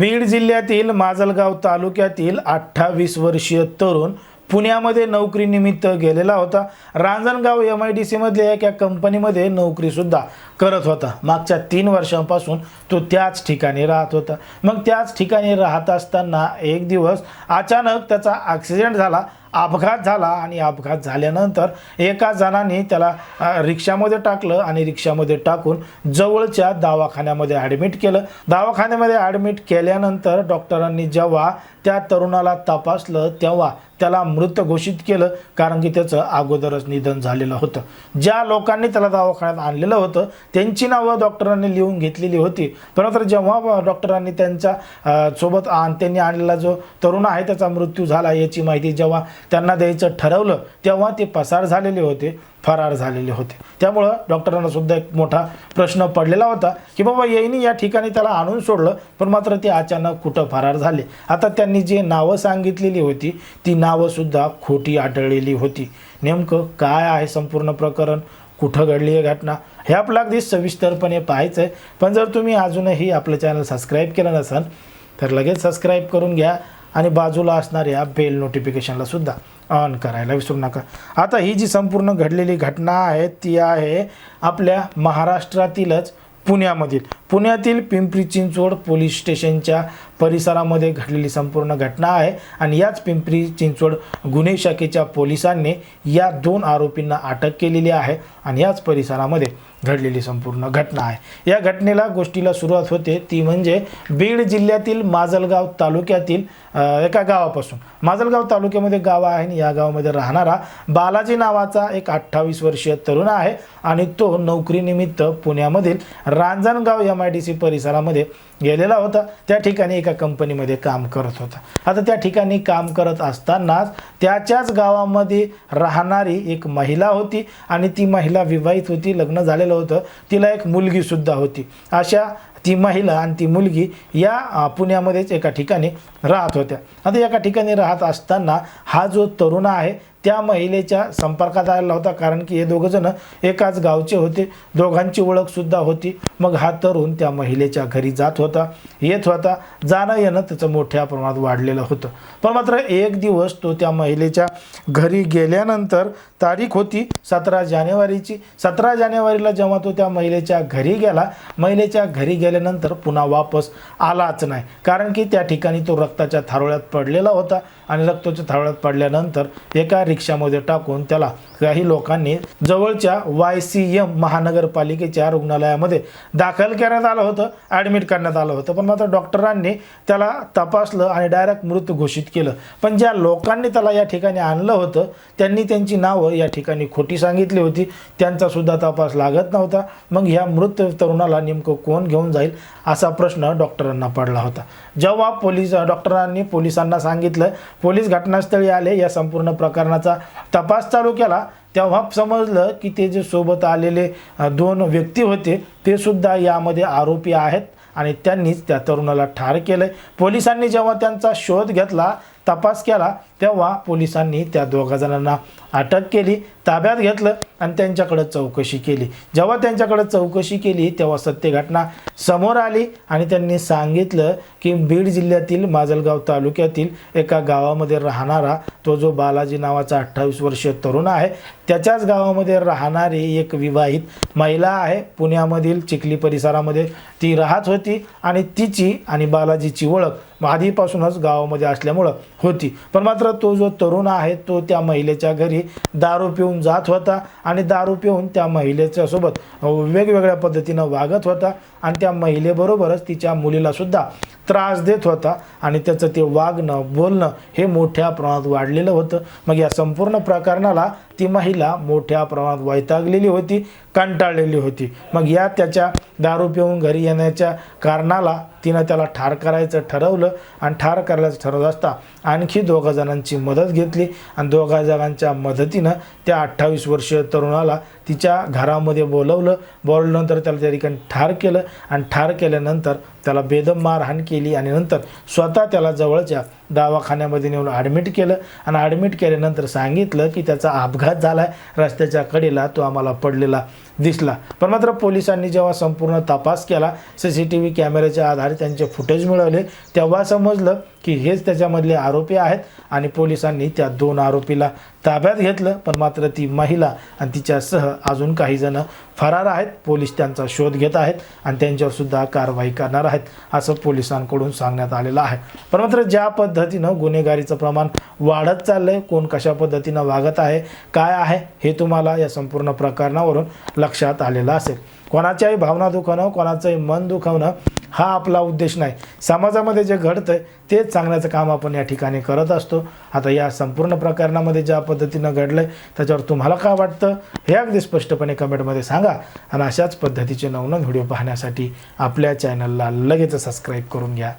बीड जिल्ह्यातील माजलगाव तालुक्यातील अठ्ठावीस वर्षीय तरुण पुण्यामध्ये नोकरीनिमित्त गेलेला होता. रांजणगाव एम आय डी सीमधल्या एका कंपनीमध्ये नोकरीसुद्धा करत होता. मागच्या तीन वर्षांपासून तो त्याच ठिकाणी राहत होता. मग त्याच ठिकाणी राहत असताना एक दिवस अचानक त्याचा ॲक्सिडेंट झाला. अपघात झाला आणि अपघात झाल्यानंतर एका जणाने त्याला रिक्षामध्ये टाकलं आणि रिक्षामध्ये टाकून जवळच्या दवाखान्यामध्ये ॲडमिट केलं. दवाखान्यामध्ये ॲडमिट केल्यानंतर डॉक्टरांनी जेव्हा त्या तरुणाला तपासलं तेव्हा त्याला मृत घोषित केलं कारण की त्याचं अगोदरच निधन झालेलं होतं. ज्या लोकांनी त्याला दवाखान्यात आणलेलं होतं त्यांची नावं डॉक्टरांनी लिहून घेतलेली होती. परंतु जेव्हा डॉक्टरांनी त्यांच्यासोबत आण त्यांनी आणलेला जो तरुण आहे त्याचा मृत्यू झाला याची माहिती जेव्हा त्यांना द्यायचं ठरवलं तेव्हा ते पसार झालेले होते. फरार झालेले होते. त्यामुळं डॉक्टरांना सुद्धा एक मोठा प्रश्न पडलेला होता की बाबा येईनी या ठिकाणी त्याला आणून सोडलं पण मात्र ते अचानक कुठं फरार झाले. आता त्यांनी जे नावं सांगितलेली होती ती नावंसुद्धा खोटी आढळलेली होती. नेमकं काय आहे संपूर्ण प्रकरण? कुठं घडली आहे घटना? हे आपलं अगदी सविस्तरपणे पाहायचं आहे पण जर तुम्ही अजूनही आपलं चॅनल सबस्क्राईब केलं नसाल तर लगेच सबस्क्राईब करून घ्या. आणि बाजूला असणाऱ्या बेल नोटिफिकेशनला सुद्धा ऑन करायला विसरू नका. आता ही जी संपूर्ण घडलेली घटना आहे ती आहे आपल्या महाराष्ट्रातीलच पुण्यामधील. पुण्यातील पिंपरी चिंचवड पोलीस स्टेशनच्या परिसरामध्ये घडलेली संपूर्ण घटना आहे आणि याच पिंपरी चिंचवड गुन्हे शाखेच्या पोलिसांनी या दोन आरोपींना अटक केलेली आहे आणि याच परिसरामध्ये घडलेली संपूर्ण घटना आहे. या घटनेला गोष्टीला सुरुवात होते ती म्हणजे बीड जिल्ह्यातील माजलगाव तालुक्यातील एका गावापासून. माजलगाव तालुक्यामध्ये गाव आहे आणि या गावामध्ये राहणारा बालाजी नावाचा एक अठ्ठावीस वर्षीय तरुण आहे आणि तो नोकरीनिमित्त पुण्यामधील Ranjangaon M I D C परिसरामध्ये गेलेला होता. त्या ठिकाणी एका कंपनीमध्ये काम करत होता. आता त्या ठिकाणी काम करत असतानाच त्याच्याच गावामध्ये राहणारी एक महिला होती आणि ती महिला विवाहित होती. लग्न झालेलं होतं तिला एक मुलगीसुद्धा होती. अशा ती महिला आणि ती मुलगी या पुण्यामध्येच एका ठिकाणी राहत होत्या. आता एका ठिकाणी राहत असताना हा जो तरुणा आहे त्या महिलेच्या संपर्कात आलेला होता कारण की हे दोघंजणं एकाच गावचे होते. दोघांची ओळखसुद्धा होती. मग हा तरुण त्या महिलेच्या घरी जात होता येत होता. जाणं येणं त्याचं मोठ्या प्रमाणात वाढलेलं होतं. पण मात्र एक दिवस तो त्या महिलेच्या घरी गेल्यानंतर तारीख होती सतरा जानेवारीची. सतरा जानेवारीला जेव्हा तो त्या महिलेच्या घरी गेला महिलेच्या घरी गेल्यानंतर पुन्हा वापस आलाच नाही. कारण की त्या ठिकाणी तो रक्ताच्या थारोळ्यात पडलेला होता. आणि रक्ताच्या थाळ्यात पडल्यानंतर एका रिक्षामध्ये टाकून त्याला काही लोकांनी जवळच्या वाय सी एम महानगरपालिकेच्या रुग्णालयामध्ये दाखल करण्यात आलं होतं ॲडमिट करण्यात आलं होतं. पण मात्र डॉक्टरांनी त्याला तपासलं आणि डायरेक्ट मृत घोषित केलं. पण ज्या लोकांनी त्याला या ठिकाणी आणलं होतं त्यांनी त्यांची नावं या ठिकाणी खोटी सांगितली होती. त्यांचासुद्धा तपास लागत नव्हता. मग ह्या मृत तरुणाला नेमकं कोण घेऊन जाईल असा प्रश्न डॉक्टरांना पडला होता. जेव्हा पोलीस डॉक्टरांनी पोलिसांना सांगितलं पोलीस घटनास्थळी आले. या संपूर्ण प्रकरणाचा तपास चालू केला. तेव्हा समजलं की ते जे सोबत आलेले दोन व्यक्ती होते ते सुद्धा यामध्ये आरोपी आहेत आणि त्यांनीच त्या तरुणाला ठार केलं पोलिसांनी जेव्हा त्यांचा शोध घेतला तपास केला तेव्हा पोलिसांनी त्या दोघा जणांना अटक केली ताब्यात घेतलं आणि त्यांच्याकडं चौकशी केली. जेव्हा त्यांच्याकडं चौकशी केली तेव्हा सत्य घटना समोर आली आणि त्यांनी सांगितलं की बीड जिल्ह्यातील माजलगाव तालुक्यातील एका गावामध्ये राहणारा तो जो बालाजी नावाचा अठ्ठावीस वर्षीय तरुण आहे त्याच्याच गावामध्ये राहणारी एक विवाहित महिला आहे. पुण्यामधील चिखली परिसरामध्ये ती राहत होती आणि तिची आणि बालाजीची ओळख आधीपासूनच गावामध्ये असल्यामुळं होती. पण मात्र तो जो तरुण आहे तो त्या महिलेच्या घरी दारू पिऊन जात होता आणि दारू पिऊन त्या महिलेच्या सोबत वेगवेगळ्या पद्धतीनं वागत होता. आणि त्या महिलेबरोबरच तिच्या मुलीलासुद्धा त्रास देत होता आणि त्याचं ते वागणं बोलणं हे मोठ्या प्रमाणात वाढलेलं होतं. मग या संपूर्ण प्रकरणाला ती महिला मोठ्या प्रमाणात वैतागलेली होती कंटाळलेली होती. मग या त्याच्या दारू पिऊन घरी येण्याच्या कारणाला तिनं त्याला ठार करायचं ठरवलं आणि ठार करायचं ठरवत असता आणखी दोघा जणांची मदत घेतली. आणि दोघा जणांच्या मदतीनं त्या अठ्ठावीस वर्षीय तरुणाला तिच्या घरामध्ये बोलवलं. बोलवल्यानंतर त्याला त्या ठिकाणी ठार केलं. आणि ठार केल्यानंतर त्याला बेदम मारहाण केली. आणि नंतर स्वतः त्याला जवळच्या दवाखान्यामध्ये नेऊन ॲडमिट केलं. आणि ॲडमिट केल्यानंतर सांगितलं की त्याचा अपघात झाला आहे रस्त्याच्या कडेला तो आम्हाला पडलेला दिसला. पण मात्र पोलिसांनी जेव्हा संपूर्ण तपास केला सी सी टी व्ही कॅमेऱ्याच्या आधारे त्यांचे फुटेज मिळवले तेव्हा समजलं की हेच त्याच्यामधले आरोपी आहेत. आणि पोलिसांनी त्या दोन आरोपीला ताब्यात घेतलं. पण मात्र ती महिला आणि तिच्यासह अजून काही जण फरार आहेत. पोलीस त्यांचा शोध घेत आहेत आणि त्यांच्यावर सुद्धा कारवाई करणार आहेत असं पोलिसांकडून सांगण्यात आलेलं आहे. पण मात्र ज्या पद्धतीनं गुन्हेगारीचं प्रमाण वाढत चाललंय कोण कशा पद्धतीनं वागत आहे काय आहे हे तुम्हाला या संपूर्ण प्रकरणावरून लक्षात आलेलं असेल. कोणाच्याही भावना दुखवणं कोणाचंही मन दुखवणं हा आपला उद्देश नाही. समाजामध्ये जे घडतं तेच सांगण्याचं काम आपण या ठिकाणी करत असतो. आता या संपूर्ण प्रकरणामध्ये ज्या पद्धतीनं घडलंय त्याच्यावर तुम्हाला काय वाटतं? हे अगदी स्पष्टपणे कमेंटमध्ये सांगा. आणि अशाच पद्धतीचे नवनवीन व्हिडिओ पाहण्यासाठी आपल्या चॅनलला लगेच सबस्क्राईब करून घ्या.